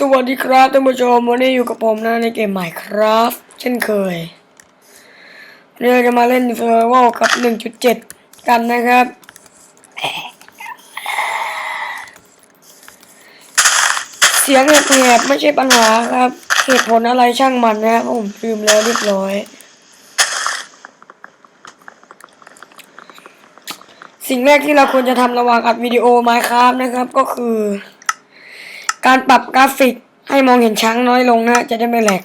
สวัสดีครับท่านผู้ชมวันนี้อยู่กับผมนะในเกม Minecraft เช่นเคยเราจะมาเล่น Survival กับ 1.7 กันนะครับ เสียงแหบๆไม่ใช่ปัญหาครับ เหตุผลอะไรช่างมันนะครับผมลืมแล้วเรียบร้อย สิ่งแรกที่เราควรจะทำระหว่างอัดวิดีโอ Minecraft นะครับก็คือ การปรับกราฟิกให้มองเห็นช้างน้อยลงนะ จะได้ไม่แหลก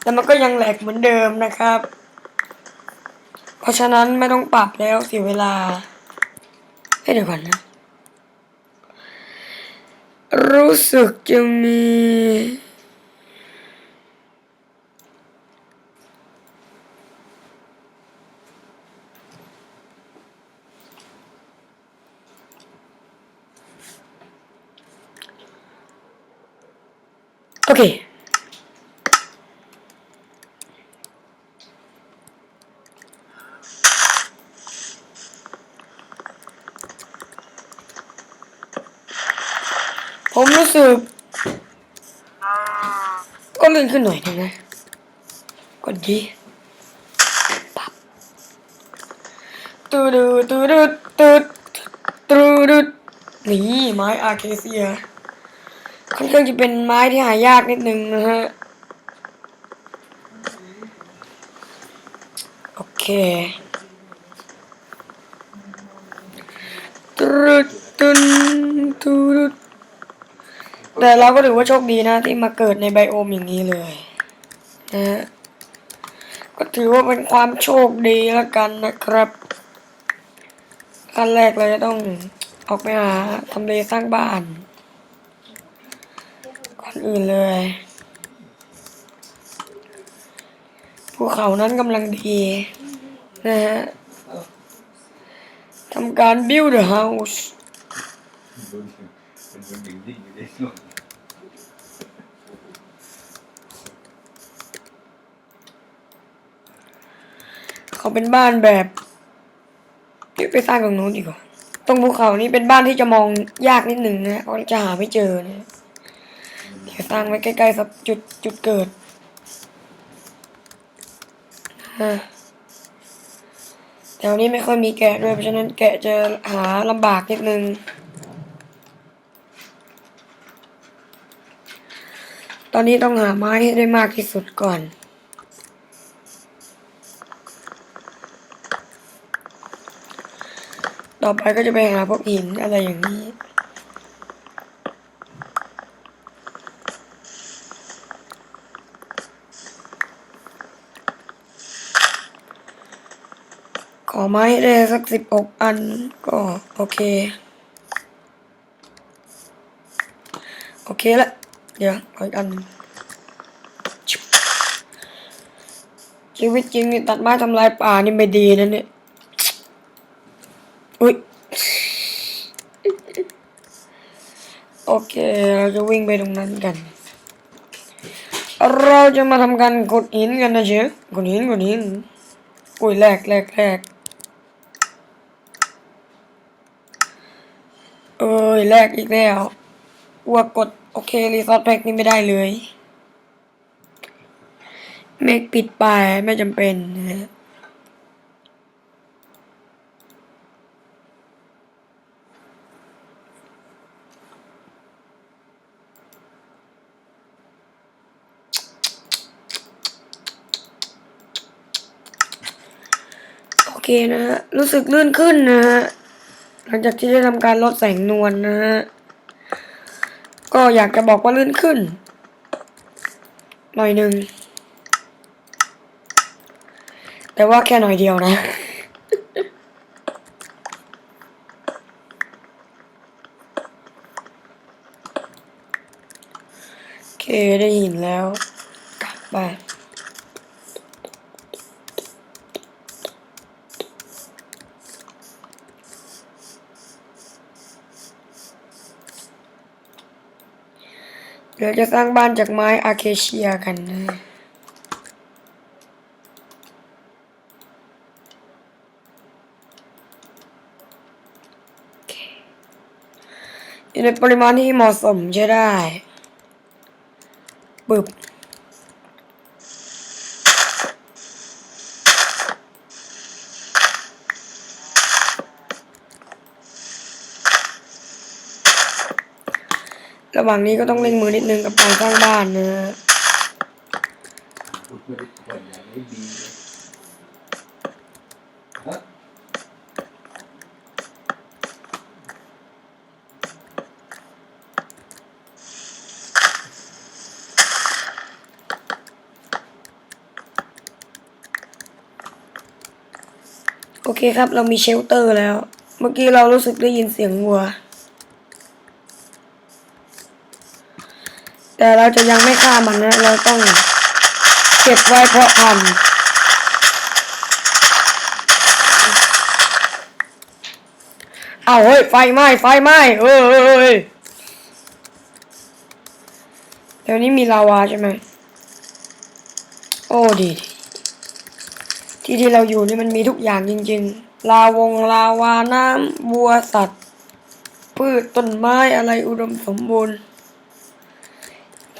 แต่มันก็ยังแหลกเหมือนเดิมนะครับ เพราะฉะนั้นไม่ต้องปรับแล้วเสียเวลาให้เดี๋ยวก่อนนะ รู้สึกจะมี โอเคผมรู้สึกก็ลื่นขึ้นหน่อยนึงนะกดดีปับตูดูตูดูตูดตูดูนี่ไม้อาเคเซีย ค่อนข้างจะเป็นไม้ที่หายากนิดนึงนะฮะ โอเคตรุดตุนตุรุดแต่เราก็ถือว่าโชคดีนะที่มาเกิดในไบโอมอย่างนี้เลยนะฮะก็ถือว่าเป็นความโชคดีแล้วกันนะครับขั้นแรกเราจะต้องออกไปหาทำเลสร้างบ้าน อื่นเลย ภูเขานั้นกำลังดี นะฮะทำการ build a house เป็นคนดิ่งดิ่งอยู่ในสวนเขาเป็นบ้านแบบเดี๋ยวไปสร้างตรงนู้นดีกว่าตรงภูเขานี้เป็นบ้านที่จะมองยากนิดหนึ่งนะเพราจะหาไม่เจอนะ เดี๋ยวสร้างไว้ใกล้ๆสักจุดจุดเกิดแถวนี้ไม่ค่อยมีแกะด้วยเพราะฉะนั้นแกะจะหาลำบากนิดนึง ตอนนี้ต้องหาไม้ให้ได้มากที่สุดก่อนต่อไปก็จะไปหาพวกหินอะไรอย่างนี้ อไม้ได้สักสิบหกอันก็โอเค โอเคละ เดี๋ยวขออีกอัน ชีวิตจริงนี่ตัดไม้ทำลายป่านี่ไม่ดีนะเนี่ย อุ้ย โอเค เราจะวิ่งไปตรงนั้นกัน เราจะมาทำการกดหินกันนะเชฟกดหินกดหิน อุ้ยแรกแรกแรก เอ้ยแรกอีกแล้วอ้วกกดโอเครีซอสแพ็กนี่ไม่ได้เลยเมกปิดไปไม่จำเป็นนะโอเคนะฮะรู้สึกลื่นขึ้นนะฮะ หลังจากที่ได้ทำการลดแสงนวลนะฮะ ก็อยากจะบอกว่าลื่นขึ้น หน่อยหนึ่ง แต่ว่าแค่หน่อยเดียวนะโอเคได้ยินแล้ว กลับไป เราจะสร้างบ้านจากไม้อาเคเชียกันนะอยู่ในปริมาณที่เหมาะสมใช้ได้ ปึ๊บ ระหว่างนี้ก็ต้องเร่งมือนิดนึงกับการสร้างบ้านนะฮะโอเคครับ เรามีเชลเตอร์แล้ว เมื่อกี้เรารู้สึกได้ยินเสียงวัว แต่เราจะยังไม่ฆ่ามันนะ เราต้องเก็บไว้เพราะพันเอาเฮ้ย ไฟไหม้ไฟไหม้เอ้ยเอ้ยเดี๋ยวนี้มีลาวาใช่ไหม โอ้ดี ที่ที่เราอยู่นี่มันมีทุกอย่างจริง ๆ ลาวงลาวาน้ำบัวสัตว์ พืชต้นไม้อะไรอุดมสมบูรณ์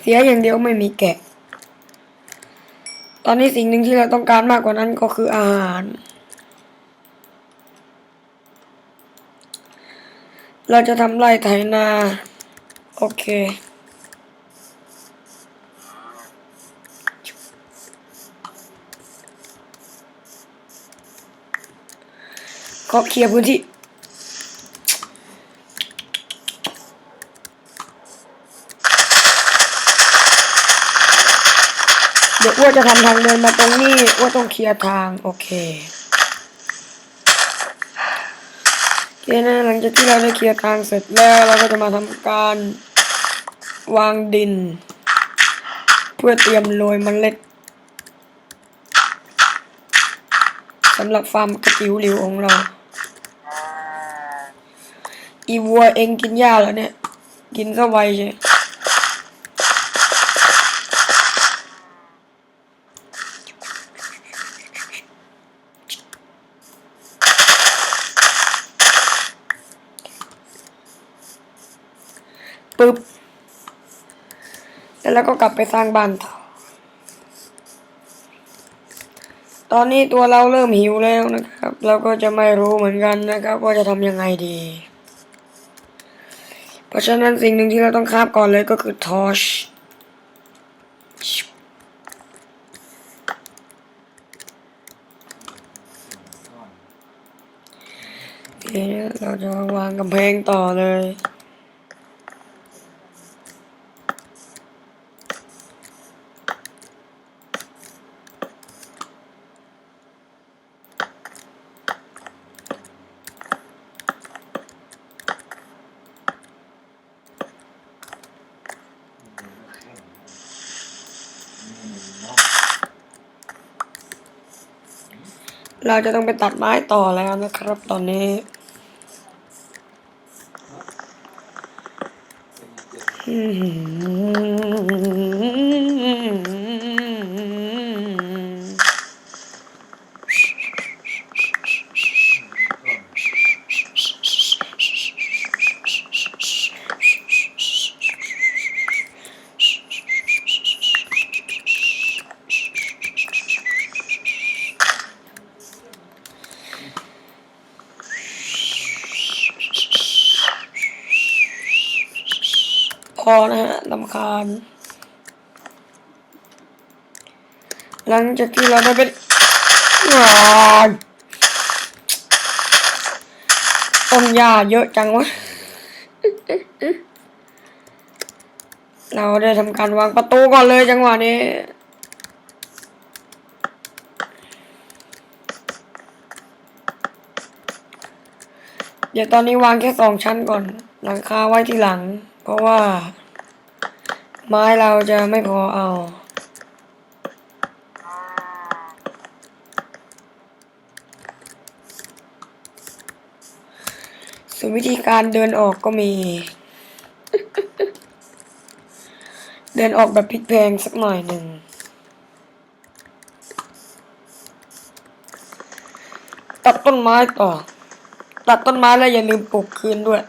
สียอย่างเดียวไม่มีแกะ ตอนนี้สิ่งหนึ่งที่เราต้องการมากกว่านั้นก็คืออาหาร เราจะทำไร่ไถนา โอเคขอเคลียร์พื้นที่ ดี๋ยวอ้วจะทำทางเดินมาตรงนี้อ้วต้องเคลียร์ทางโอเคโอเคนะหลังจากที่เราได้เคลียร์ทางเสร็จแล้วเราก็จะมาทำการวางดิน เพื่อเตรียมโรยเมล็ดสำหรับฟาร์มกระจิ๋วหลิวของเรา อีวัวเองกินหญ้าเหรอเนี่ย กินซะไวใช่ ปึ๊บแล้วเราก็กลับไปสร้างบ้านต่อ ตอนนี้ตัวเราเริ่มหิวแล้วนะครับ เราก็จะไม่รู้เหมือนกันนะครับว่าจะทำยังไงดี เพราะฉะนั้นสิ่งหนึ่งที่เราต้องคาบก่อนเลยก็คือทอชทีนี้เราจะวางกำแพงต่อเลย เราจะต้องไปตัดไม้ต่อแล้วนะครับตอนนี้อืม อนะฮะลำคาญ หลังจากที่เราได้เป็นงานต้นหญ้าเยอะจังวะ เราได้ทำการวางประตูก่อนเลยจังหวะนี้เดี๋ยวตอนนี้วางแค่สองชั้นก่อน หลังคาไว้ที่หลัง เพราะว่า ไม้เราจะไม่พอเอา ส่วนวิธีการเดินออกก็มี เดินออกแบบพลิกแพงสักหน่อยหนึ่งตัดต้นไม้ต่อ ตัดต้นไม้แล้วอย่าลืมปลูกคืนด้วย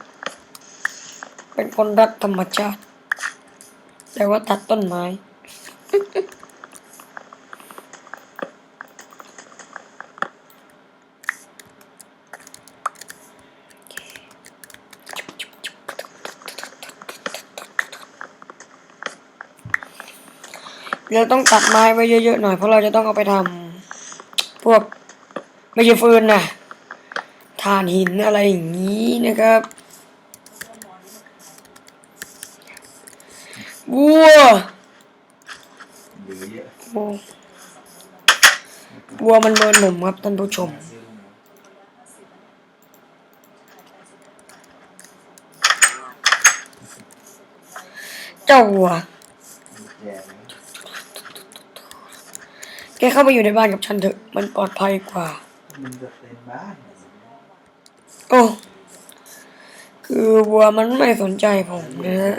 เป็นคนรักธรรมชาติ แต่ว่าตัดต้นไม้ เราต้องตัดไม้ไว้เยอะๆหน่อยเพราะเราจะต้องเอาไปทำพวกไม่ใช่ฟืนนะถ่านหินอะไรอย่างนี้นะครับ วัวหรือเยอะโอ้วัวมันเมินหนุ่มครับท่านผู้ชมซื้อมาเจ้าวัวแย่ไหมแกเข้ามาอยู่ในบ้านกับฉันเถอะ มันปลอดภัยกว่ามันจะเป็นบ้านเนี่ยโอ้ คือวัวมันไม่สนใจผมนะฮะ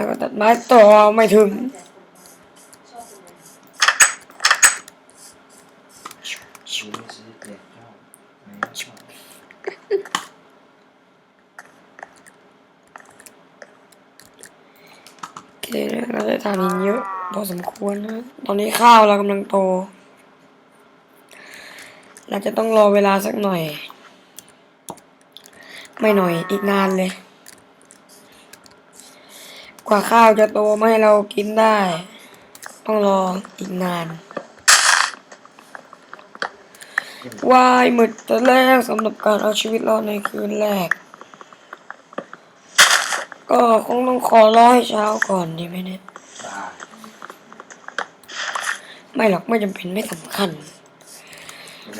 แล้วก็ตัดไม้ต่อไม่ถึงเด็กชอบไม่ชอบโอเคนะเราได้ทานินเยอะพอสมควรนะ ตอนนี้ข้าวเรากำลังโต เราจะต้องรอเวลาสักหน่อย ไม่หน่อยอีกนานเลย ว่าข้าวจะโตมาให้เรากินได้ ต้องรออีกนานวายหมึดแต่แรกสำหรับการเอาชีวิตรอดในคืนแรก ก็คงต้องขอรอให้เช้าก่อนดีไหมเนี่ยตายไม่หรอกไม่จำเป็นไม่สำคัญ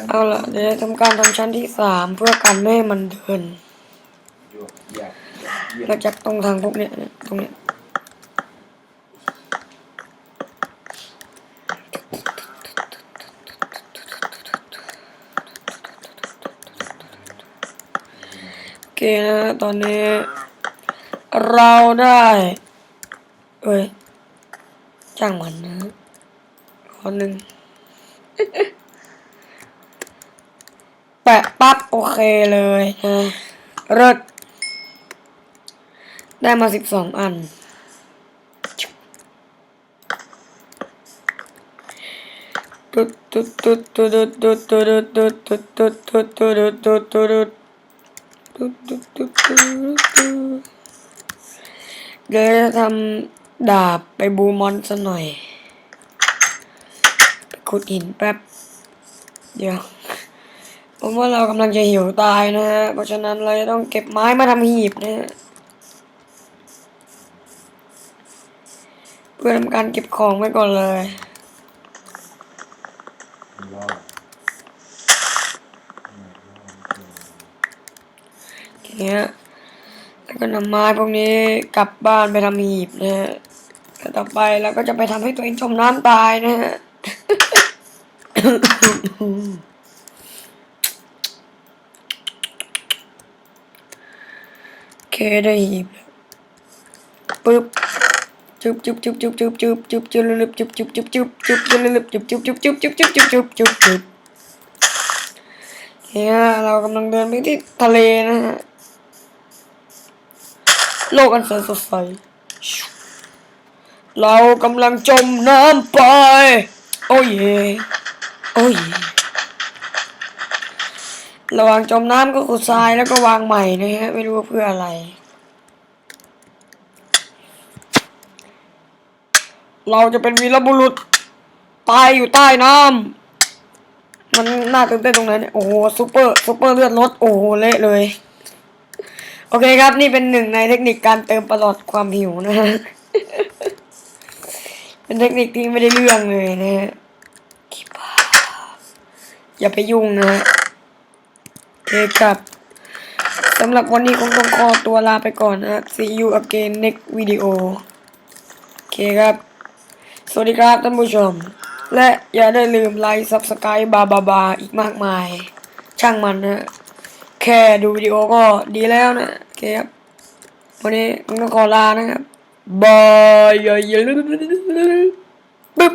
เอาละเดี๋ยวจะทำการทำชั้นที่สามเพื่อกันไม่ให้มันเดินหยวกเหยียบเหยียบมาจากตรงทางพวกเนี้ยเนี่ยตรงเนี้ย เคนะ ตอนนี้ เราได้เอ้ยจ้างมันนะขอหนึ่งแปะปั๊บโอเคเลยนะเลิศได้มาสิบสองอัน ตุ๊ดตุ๊ดตุ๊ดตุ๊ดตุ๊ดตุ๊ดตุ๊ดตุ๊ดตุ๊ดตุ๊ดตุ๊ดตุ๊ด เดี๋ยวจะทำดาบไปบูมอนซะหน่อย ไปขุดหินแป๊บ เดี๋ยวผมว่าเรากำลังจะหิวตายนะฮะ เพราะฉะนั้นเราจะต้องเก็บไม้มาทำหีบนะฮะ เพื่อทำการเก็บของไว้ก่อนเลย รอด ที เนี้ย แล้วก็นำไม้พวกนี้กลับบ้านไปทำหีบนะฮะต่อไปเราก็จะไปทำให้ตัวเองจมน้ำตายนะฮะโอเคได้หีบปึ๊บจุบจุบจุบจุบจุบจุบจุบจุบลึบจุบจุบจุบจุบจุบจุบลึบจุบจุบจุบจุบจุบจุบจุบจุบจุบจุบเนี่ยเรากำลังเดินไปที่ทะเลนะฮะ โลกอันแสนสดใส เรากำลังจมน้ำไป โอ้ยโอ้ยระหว่างจมน้ำก็ขุดทรายแล้วก็วางใหม่นะฮะ ไม่รู้เพื่ออะไร เราจะเป็นวีรบุรุษ ตายอยู่ใต้น้ำมันน่าตื่นเต้นตรงไหนเนี่ย โอ้โหซูเปอร์ซูเปอร์เลือดลดโอ้โห เละเลย โอเคครับ นี่เป็นหนึ่งในเทคนิคการเติมประหลอดความหิวนะฮะ เป็นเทคนิคที่ไม่ได้เรื่องเลยนะฮะขี้บ้าอย่าไปยุ่งนะฮะโอเคครับสำหรับวันนี้คงต้องขอตัวลาไปก่อนนะ see you again next video โอเคครับ สวัสดีครับท่านผู้ชม และอย่าได้ลืมไลค์ซับสไครต์บาบาบาอีกมากมาย ช่างมันนะ แค่ดูวิดีโอก็ดีแล้วนะ โอเคครับ วันนี้ผมต้องขอลานะครับ บายยยยปึ๊บ